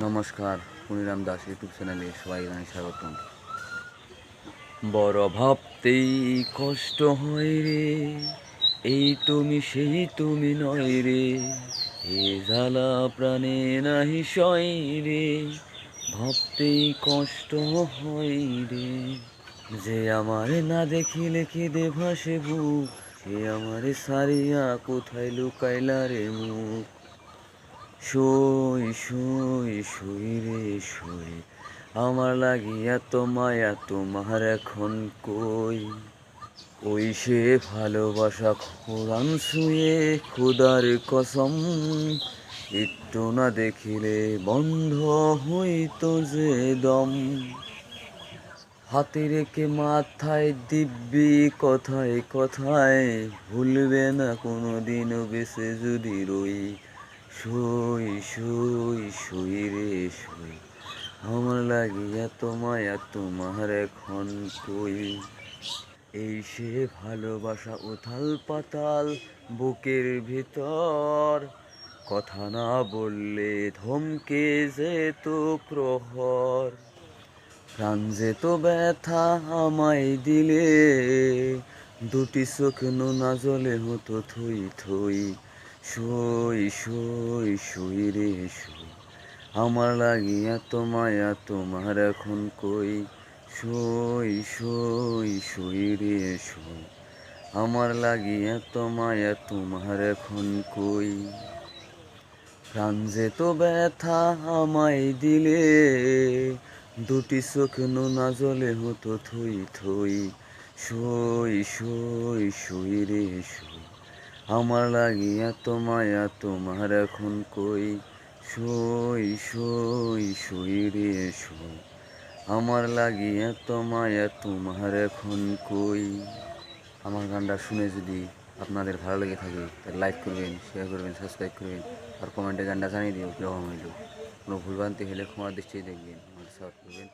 নমস্কার পুনিরাম দাস ইউটিউব চ্যানেলে সবাই জানাই স্বাগতম। বড় ভাবতেই কষ্ট হয় রে, এই তুমি সেই তুমি নয় রে, এ জ্বালা প্রাণে নাহি সয় রে, ভাবতেই কষ্ট হয় রে। যে আমারে না দেখিলে কেঁদে ভাসে বুক সে আমারে সারিয়া কোথায় লুকাইলা রে মুখ? সই শুই শুই রে সই আমার লাগিয়া তো মায়া তোমার এখন কই? ওই সে ভালোবাসা কোরআন শুয়ে খুদার কসম। একটু না দেখিলে বন্ধ হইতো যে দম। হাতে রেখে মাথায় দিব্যি কথায় কথায় ভুলবে না কোনো দিনও বেঁচে যদি রই। সই শুই শুই রে শুই। আমার লাগিয়া তোমায়া, তোমার এখন কই এই সে ভালোবাসা উথাল পাতাল বুকের ভিতর। কথা না বললে ধমকে যেত প্রহর। প্রাণ যেত ব্যথা আমায় দিলে। দুটি চোখ নোনা জলে হতো থই থই। সই সই সই রে সই আমার লাগিয়া তোমায়া তোমার এখন কই? সই সই সই রে সই আমার লাগিয়া তোমায়া তোমার এখন কই? প্রাণ যেত ব্যথা আমায় দিলে, দুটি চোখ নোনা জলে হতো থই থই। সই সই সই রে সই আমার লাগিয়া তোমায়া তোমার এখন কই? সই সই সই রে সই আমার লাগিয়া তোমায়া তোমার এখন কই? আমার গানটা শুনে যদি আপনাদের ভালো লেগে থাকে, তাহলে লাইক করবেন শেয়ার করবেন সাবস্ক্রাইব করবেন, আর কমেন্টে গানটা জানিয়ে দিও কীরকম হইল? কোনো ভুলভ্রান্তি হলে ক্ষমার দৃষ্টিতে দেখবেন, আমার সাপোর্ট করবেন